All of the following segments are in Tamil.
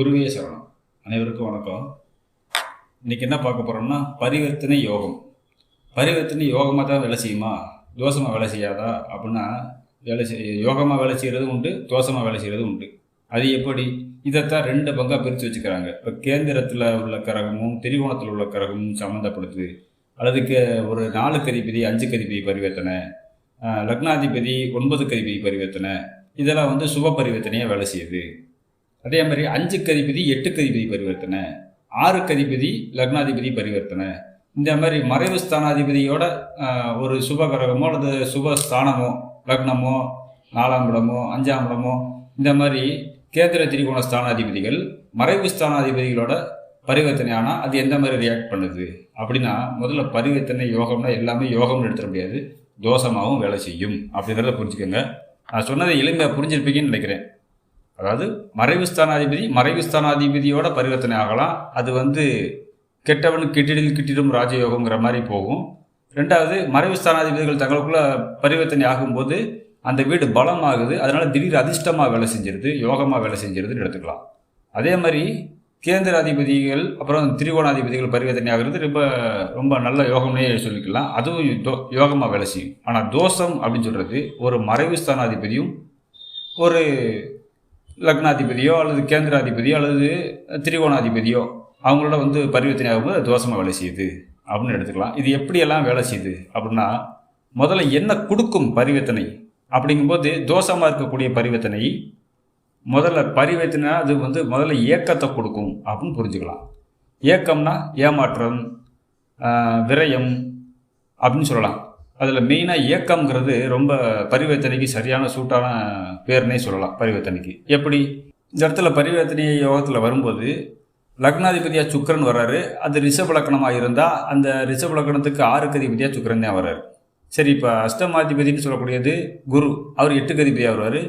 குருவே சரணம். அனைவருக்கும் வணக்கம். இன்னைக்கு என்ன பார்க்க போறோம்னா பரிவர்த்தனை யோகம். பரிவர்த்தனை யோகமாக தான் வேலை செய்யுமா? தோஷமாக வேலை செய்யாதா? அப்படின்னா வேலை செய் யோகமாக வேலை செய்கிறது உண்டு தோஷமாக வேலை செய்கிறது உண்டு. அது எப்படி? இதைத்தான் ரெண்டு பங்காக பிரித்து வச்சுக்கிறாங்க. இப்போ கேந்திரத்தில் உள்ள கரகமும் திரிகோணத்தில் உள்ள கரகமும் சம்மந்தப்படுது அல்லதுக்கு ஒரு நாலு கதிபதி அஞ்சு கதிபதி பரிவர்த்தனை. லக்னாதிபதி ஒன்பது கதிபதி பரிவர்த்தனை. இதெல்லாம் வந்து சுப பரிவர்த்தனையாக வேலை செய்யுது. அதே மாதிரி அஞ்சு கதிபதி எட்டு கதிபதி பரிவர்த்தனை ஆறு கதிபதி லக்னாதிபதி பரிவர்த்தனை. இந்த மாதிரி மறைவு ஸ்தானாதிபதியோட ஒரு சுப கிரகமோ அல்லது சுப ஸ்தானமோ லக்னமோ நாலாம் இடமோ அஞ்சாம் இடமோ இந்த மாதிரி கேந்திர திரிகோண ஸ்தானாதிபதிகள் மறைவு ஸ்தானாதிபதிகளோட பரிவர்த்தனை ஆனால் அது எந்த மாதிரி ரியாக்ட் பண்ணுது? அப்படின்னா முதல்ல பரிவர்த்தனை யோகம்னா எல்லாமே யோகம்னு எடுத்துட முடியாது. தோஷமாகவும் வேலை செய்யும். அப்படிங்கிறத புரிஞ்சுக்கோங்க. நான் சொன்னதை எளிமையாக புரிஞ்சிருப்பீங்கன்னு நினைக்கிறேன். அதாவது மறைவு ஸ்தானாதிபதி மறைவு ஸ்தானாதிபதியோட பரிவர்த்தனை ஆகலாம். அது வந்து கெட்டவன் கிட்டிடில் கிட்டிடும் ராஜயோகங்கிற மாதிரி போகும். ரெண்டாவது மறைவு ஸ்தானாதிபதிகள் தங்களுக்குள்ள பரிவர்த்தனை ஆகும்போது அந்த வீடு பலமாகுது. அதனால திடீர் அதிர்ஷ்டமாக வேலை செஞ்சிருது யோகமாக வேலை செஞ்சிருதுன்னு எடுத்துக்கலாம். அதே மாதிரி கேந்திர அதிபதிகள் அப்புறம் திரிகோணாதிபதிகள் பரிவர்த்தனை ஆகிறது ரொம்ப ரொம்ப நல்ல யோகம்னே சொல்லிக்கலாம். அதுவும் தோ யோகமாக வேலை செய்யும். ஆனால் தோஷம் அப்படின்னு சொல்கிறது ஒரு மறைவு ஸ்தானாதிபதியும் ஒரு லக்னாதிபதியோ அல்லது கேந்திராதிபதியோ அல்லது திரிகோணாதிபதியோ அவங்களோட வந்து பரிவர்த்தனை ஆகும்போது அது தோஷமாக வேலை செய்யுது அப்படின்னு எடுத்துக்கலாம். இது எப்படியெல்லாம் வேலை செய்யுது அப்படின்னா முதல்ல என்ன கொடுக்கும் பரிவர்த்தனை? அப்படிங்கும்போது தோஷமாக இருக்கக்கூடிய பரிவர்த்தனை முதல்ல பரிவர்த்தனை அது வந்து முதல்ல ஏக்கத்தை கொடுக்கும் அப்படின்னு புரிஞ்சுக்கலாம். ஏக்கம்னா ஏமாற்றம் விரயம் அப்படின்னு சொல்லலாம். அதில் மெயினாக இயக்கம்ங்கிறது ரொம்ப பரிவர்த்தனைக்கு சரியான சூட்டான பேர்னே சொல்லலாம் பரிவர்த்தனைக்கு. எப்படி? இந்த இடத்துல பரிவர்த்தனை யோகத்தில் வரும்போது லக்னாதிபதியாக சுக்கரன் வர்றாரு. அது ரிஷப லக்னமாக இருந்தால் அந்த ரிஷப லக்னத்துக்கு ஆறுக்கு அதிபதியாக சுக்கரன் தான் வர்றாரு. சரி இப்போ அஷ்டமாதிபதினு சொல்லக்கூடியது குரு. அவர் எட்டு கதிபதியாக வருவார்.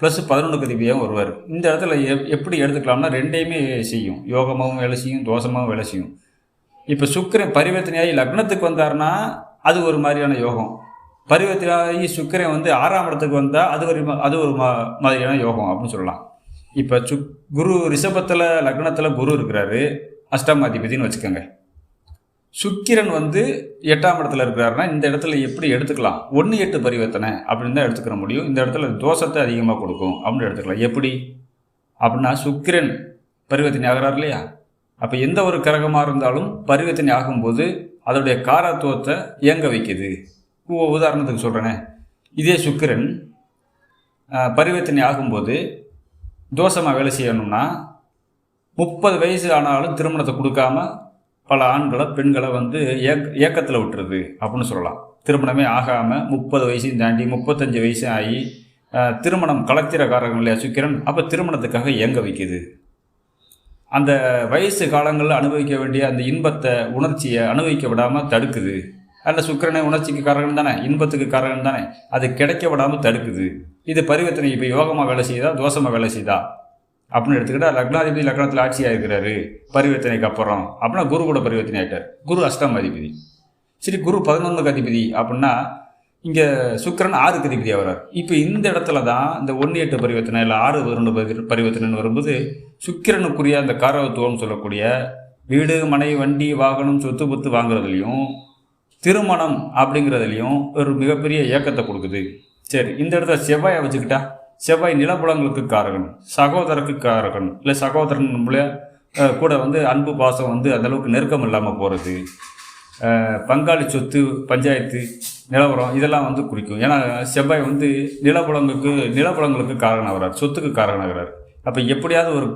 ப்ளஸ் பதினொன்று கதிபதியாகவும் வருவார். இந்த இடத்துல எப் எப்படி எடுத்துக்கலாம்னா ரெண்டையுமே செய்யும். யோகமாகவும் வேலை செய்யும் தோஷமாகவும் வேலை செய்யும். இப்போ சுக்கரன் பரிவர்த்தனையாகி லக்னத்துக்கு வந்தாருன்னா அது ஒரு மாதிரியான யோகம். பரிவர்த்தனை சுக்கிரன் வந்து ஆறாம் இடத்துக்கு வந்தால் அது ஒரு அது ஒரு மா மாதிரியான யோகம் அப்படின்னு சொல்லலாம். இப்போ சு குரு ரிஷபத்தில் லக்னத்தில் குரு இருக்கிறாரு அஷ்டமாதிபதினு வச்சுக்கோங்க. சுக்கிரன் வந்து எட்டாம் இடத்துல இருக்கிறாருன்னா இந்த இடத்துல எப்படி எடுத்துக்கலாம்? ஒன்று எட்டு பரிவர்த்தனை அப்படின்னு தான் எடுத்துக்கிற முடியும். இந்த இடத்துல தோஷத்தை அதிகமாக கொடுக்கும் அப்படின்னு எடுத்துக்கலாம். எப்படி? அப்படின்னா சுக்கிரன் பரிவர்த்தனை ஆகிறார் இல்லையா? அப்போ எந்த ஒரு கிரகமாக இருந்தாலும் பரிவர்த்தனை ஆகும்போது அதனுடைய காரத்துவத்தை இயங்க வைக்குது. உதாரணத்துக்கு சொல்கிறேனே இதே சுக்கிரன் பரிவர்த்தனை ஆகும்போது தோஷமாக வேலை செய்யணும்னா முப்பது வயசு ஆனாலும் திருமணத்தை கொடுக்காம பல ஆண்களை பெண்களை வந்து ஏக் ஏக்கத்தில் விட்டுருது அப்படின்னு சொல்லலாம். திருமணமே ஆகாமல் முப்பது வயசையும் தாண்டி முப்பத்தஞ்சு வயசும் ஆகி திருமணம் திருமணம் கலத்திரக்காரங்க இல்லையா சுக்கிரன்? அப்போ திருமணத்துக்காக இயங்க வைக்குது. அந்த வயசு காலங்களில் அனுபவிக்க வேண்டிய அந்த இன்பத்தை உணர்ச்சியை அனுபவிக்க விடாமல் தடுக்குது. அந்த சுக்கரனை உணர்ச்சிக்கு காரணம் தானே? இன்பத்துக்கு காரணம் தானே? அது கிடைக்க விடாமல் தடுக்குது. இது பரிவர்த்தனை இப்போ யோகமாக வேலை செய்யுதா தோஷமாக வேலை செய்யுதா அப்படின்னு எடுத்துக்கிட்டா லக்னாதிபதி லக்னத்தில் ஆட்சியாக இருக்கிறாரு. பரிவர்த்தனைக்கு அப்புறம். அப்படின்னா குரு கூட பரிவர்த்தனை ஆகிட்டார் குரு அஷ்டம் அதிபதி. சரி குரு பதினொன்றுக்கு அதிபதி அப்படின்னா இங்கே சுக்கிரன் ஆறுக்கு அதிபதியாக வர்றார். இப்போ இந்த இடத்துல தான் இந்த ஒன்று எட்டு பரிவர்த்தனை இல்லை ஆறு பதினொன்று பரி பரிவர்த்தனைன்னு வரும்போது சுக்கிரனுக்குரிய அந்த காரகத்துவம்னு சொல்லக்கூடிய வீடு மனை வண்டி வாகனம் சொத்து பொத்து வாங்குறதுலையும் திருமணம் அப்படிங்கிறதுலையும் ஒரு மிகப்பெரிய ஏக்கத்தை கொடுக்குது. சரி இந்த இடத்துல செவ்வாயை வச்சுக்கிட்டா செவ்வாய் நிலப்புலங்களுக்கு காரகன் சகோதரருக்கு காரகன் இல்லை சகோதரன் நம்மள கூட வந்து அன்பு பாசம் வந்து அந்த அளவுக்கு நெருக்கம் இல்லாமல் போகிறது பங்காளி சொத்து பஞ்சாயத்து நிலவரம் இதெல்லாம் வந்து குறிக்கும். ஏன்னா செவ்வாய் வந்து நிலப்புலங்களுக்கு நிலப்புலங்களுக்கு காரணம் ஆகிறார் சொத்துக்கு காரணாகிறார். அப்போ எப்படியாவது ஒரு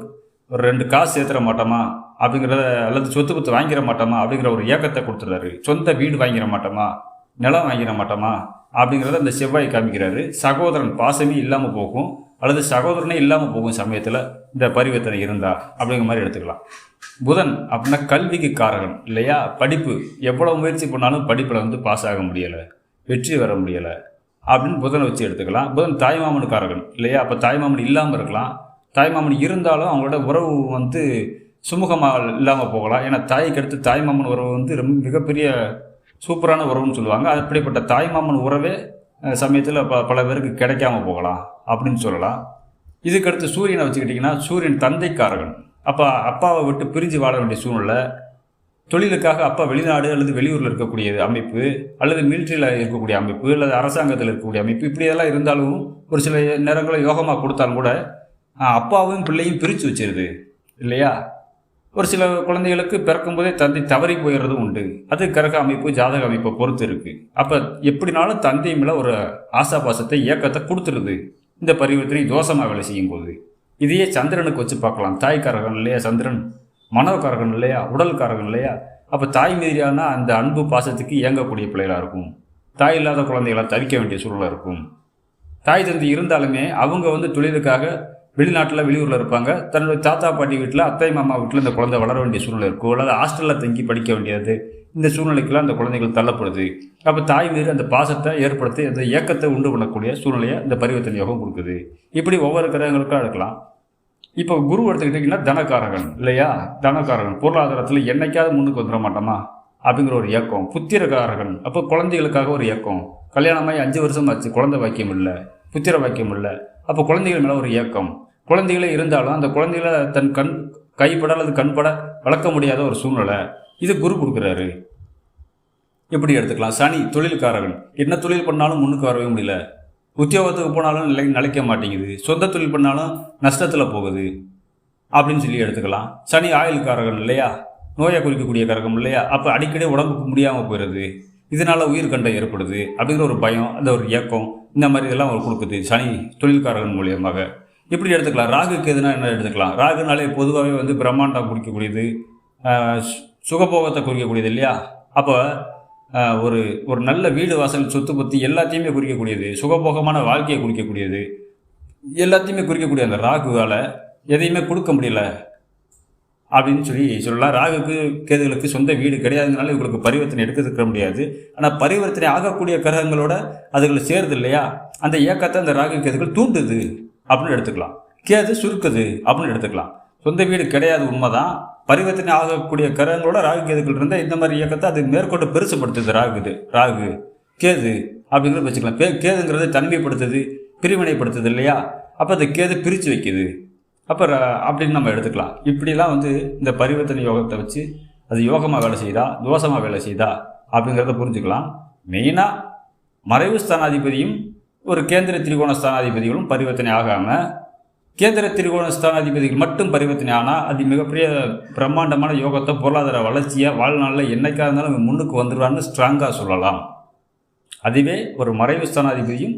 ஒரு ரெண்டு காசு சேர்த்துற மாட்டோமா? அப்படிங்கிறத அல்லது சொத்து குத்து வாங்கிட மாட்டோமா? அப்படிங்கிற ஒரு ஏக்கத்தை கொடுத்துறாரு சொந்த வீடு வாங்கிட மாட்டோமா? நிலம் வாங்கிட மாட்டோமா? அப்படிங்கிறத அந்த செவ்வாய் காமிக்கிறாரு. சகோதரன் பாசமே இல்லாமல் போகும். அல்லது சகோதரனே இல்லாமல் போகும் சமயத்தில் இந்த பரிவர்த்தனை இருந்தா அப்படிங்கிற மாதிரி எடுத்துக்கலாம். புதன் அப்படின்னா கல்விக்கு காரகன் இல்லையா? படிப்பு. எவ்வளோ முயற்சி பண்ணாலும் படிப்பில் வந்து பாஸ் ஆக முடியலை. வெற்றி வர முடியலை. அப்படின்னு புதனை வச்சு எடுத்துக்கலாம். புதன் தாய்மாமனுக்காரர்கள் இல்லையா? அப்போ தாய்மாமன் இல்லாமல் இருக்கலாம். தாய்மாமன் இருந்தாலும் அவங்களோட உறவு வந்து சுமூகமாக இல்லாமல் போகலாம். ஏன்னா தாய்க்கு அடுத்து தாய்மாமன் உறவு வந்து ரொம்ப மிகப்பெரிய சூப்பரான உறவுன்னு சொல்லுவாங்க. அப்படிப்பட்ட தாய்மாமன் உறவே சமயத்தில் ப பல பேருக்கு கிடைக்காம போகலாம் அப்படின்னு சொல்லலாம். இதுக்கடுத்து சூரியனை வச்சுக்கிட்டிங்கன்னா சூரியன் தந்தைக்காரகன். அப்போ அப்பாவை விட்டு பிரிஞ்சு வாழ வேண்டிய சூழ்நிலை தொழிலுக்காக அப்பா வெளிநாடு அல்லது வெளியூரில் இருக்கக்கூடிய அமைப்பு அல்லது மிலிட்ரியில் இருக்கக்கூடிய அமைப்பு அல்லது அரசாங்கத்தில் இருக்கக்கூடிய அமைப்பு இப்படியெல்லாம் இருந்தாலும் ஒரு சில நேரங்களில் யோகமாக கொடுத்தாலும் கூட அப்பாவும் பிள்ளையும் பிரித்து வச்சிருது இல்லையா? ஒரு சில குழந்தைகளுக்கு பிறக்கும்போதே தந்தை தவறி போயிடுறதும் உண்டு. அது கரக அமைப்பு ஜாதக அமைப்பை பொறுத்து இருக்குது அப்போ எப்படினாலும் தந்தை மேலே ஒரு ஆசாபாசத்தை இயக்கத்தை கொடுத்துருது. இந்த பரிவர்த்தனை தோஷமாக வேலை செய்யும் போது இதையே சந்திரனுக்கு வச்சு பார்க்கலாம். தாய்க்காரகன் இல்லையா சந்திரன்? மனோகாரகன் இல்லையா? உடல்காரகன் இல்லையா? அப்போ தாய் மீதியான அந்த அன்பு பாசத்துக்கு இயங்கக்கூடிய பிள்ளைகளாக இருக்கும். தாய் இல்லாத குழந்தைகளை தவிக்க வேண்டிய சூழலாக இருக்கும். தாய் தந்தை இருந்தாலுமே அவங்க வந்து தொழிலுக்காக வெளிநாட்டில் வெளியூரில் இருப்பாங்க. தன்னுடைய தாத்தா பாட்டி வீட்டில் அத்தை மாமா வீட்டில் இந்த குழந்தை வளர வேண்டிய சூழ்நிலை இருக்கும். அல்லது ஹாஸ்டலில் தங்கி படிக்க வேண்டியது. இந்த சூழ்நிலைக்கெல்லாம் அந்த குழந்தைகள் தள்ளப்படுது. அப்போ தாய் மீது அந்த பாசத்தை ஏற்படுத்தி அந்த இயக்கத்தை உண்டு பண்ணக்கூடிய சூழ்நிலையை இந்த பரிவர்த்தனை யோகம் கொடுக்குது. இப்படி ஒவ்வொரு கிரகங்களுக்கும் எடுக்கலாம் இப்போ குரு எடுத்துக்கிட்டிங்கன்னா தனக்காரகன் இல்லையா? தனக்காரகன். பொருளாதாரத்தில் என்னைக்காவது முன்னுக்கு வந்துட மாட்டோமா? அப்படிங்கிற ஒரு இயக்கம். புத்திரக்காரகன். அப்போ குழந்தைகளுக்காக ஒரு இயக்கம். கல்யாணமாகி அஞ்சு வருஷம் ஆச்சு குழந்தை வாக்கியம் இல்லை புத்திர வாக்கியம் இல்லை. அப்போ குழந்தைகள் மேலே ஒரு இயக்கம். குழந்தைகளே இருந்தாலும் அந்த குழந்தைகளை தன் கண் கைப்பட அல்லது கண்பட வளர்க்க முடியாத ஒரு சூழ்நிலை. இது குரு கொடுக்குறாரு. எப்படி எடுத்துக்கலாம்? சனி தொழில்காரகன். என்ன தொழில் பண்ணாலும் முன்னுக்கு வரவே முடியல. உத்தியோகத்துக்கு போனாலும் நிலை நிலைக்க மாட்டேங்குது. சொந்த தொழில் பண்ணாலும் நஷ்டத்தில் போகுது. அப்படின்னு சொல்லி எடுத்துக்கலாம். சனி ஆயுள்காரகன் இல்லையா? நோயை குறிக்கக்கூடிய கரகம் இல்லையா? அப்போ அடிக்கடி உடம்புக்கு முடியாமல் போயிடுது. இதனால் உயிர்கண்டம் ஏற்படுது அப்படிங்கிற ஒரு பயம் அந்த ஒரு இயக்கம் இந்த மாதிரி இதெல்லாம் அவர் கொடுக்குது சனி தொழில்காரகன் மூலியமாக. இப்படி எடுத்துக்கலாம். ராகுக்கு எதுனா என்ன எடுத்துக்கலாம்? ராகுனாலே பொதுவாகவே வந்து பிரம்மாண்டம் குறிக்கக்கூடியது சு- சுகபோகத்தை குறிக்கக்கூடியது இல்லையா? அப்போ ஒரு ஒரு நல்ல வீடு வாசல் சொத்து பற்றி எல்லாத்தையுமே குறிக்கக்கூடியது. சுகபோகமான வாழ்க்கையை குறிக்கக்கூடியது. எல்லாத்தையுமே குறிக்கக்கூடிய அந்த ராகுவால் எதையுமே கொடுக்க முடியல. அப்படின்னு சொல்லி சொல்லலாம். ராகுக்கு கேதுகளுக்கு சொந்த வீடு கிடையாதுனால இவங்களுக்கு பரிவர்த்தனை எடுக்க முடியாது. ஆனால் பரிவர்த்தனை ஆகக்கூடிய கிரகங்களோட அதுகளை சேருது இல்லையா? அந்த இயக்கத்தை அந்த ராகு கேதுகள் தூண்டுது. அப்படின்னு எடுத்துக்கலாம். கேது சுருக்குது அப்படின்னு எடுத்துக்கலாம். சொந்த வீடு கிடையாது உண்மைதான். பரிவர்த்தனை ஆகக்கூடிய கிரகங்களோட ராகு கேதுகள் இருந்தால் இந்த மாதிரி இயக்கத்தை அது மேற்கொண்டு பெருசுப்படுத்துது ராகுது. ராகு கேது அப்படிங்கிறத வச்சுக்கலாம். கே கேதுங்கிறது தனிமைப்படுத்துது பிரிவினைப்படுத்துது இல்லையா? அப்போ அந்த கேது பிரித்து வைக்குது. அப்போ அப்படின்னு நம்ம எடுத்துக்கலாம். இப்படிலாம் வந்து இந்த பரிவர்த்தனை யோகத்தை வச்சு அது யோகமாக வேலை செய்யுதா? தோஷமாக வேலை செய்யுதா? அப்படிங்கிறத புரிஞ்சுக்கலாம். மெயினாக மறைவு ஸ்தானாதிபதியும் ஒரு கேந்திர திரிகோண ஸ்தானாதிபதிகளும் பரிவர்த்தனை ஆகாமல் கேந்திர திரிகோண ஸ்தானாதிபதிகள் மட்டும் பரிவர்த்தனை ஆனால் அது மிகப்பெரிய பிரம்மாண்டமான யோகத்தை பொருளாதார வளர்ச்சியாக வாழ்நாளில் என்னைக்காக இருந்தாலும் முன்னுக்கு வந்துடுவான்னு ஸ்ட்ராங்காக சொல்லலாம். அதுவே ஒரு மறைவு ஸ்தானாதிபதியும்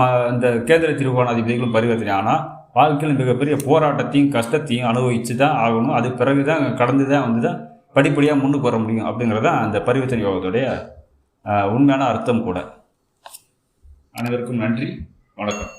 ம இந்த கேந்திர திரிகோணாதிபதிகளும் பரிவர்த்தனை ஆனால் வாழ்க்கையில் மிகப்பெரிய போராட்டத்தையும் கஷ்டத்தையும் அனுபவித்து தான் ஆகணும். அது பிறகு தான் கடந்து தான் வந்து தான் படிப்படியாக முன்னுக்கு வர முடியும் அப்படிங்கிறது தான் அந்த பரிவர்த்தனை யோகத்துடைய உண்மையான அர்த்தம் கூட. அனைவருக்கும் நன்றி. வணக்கம்.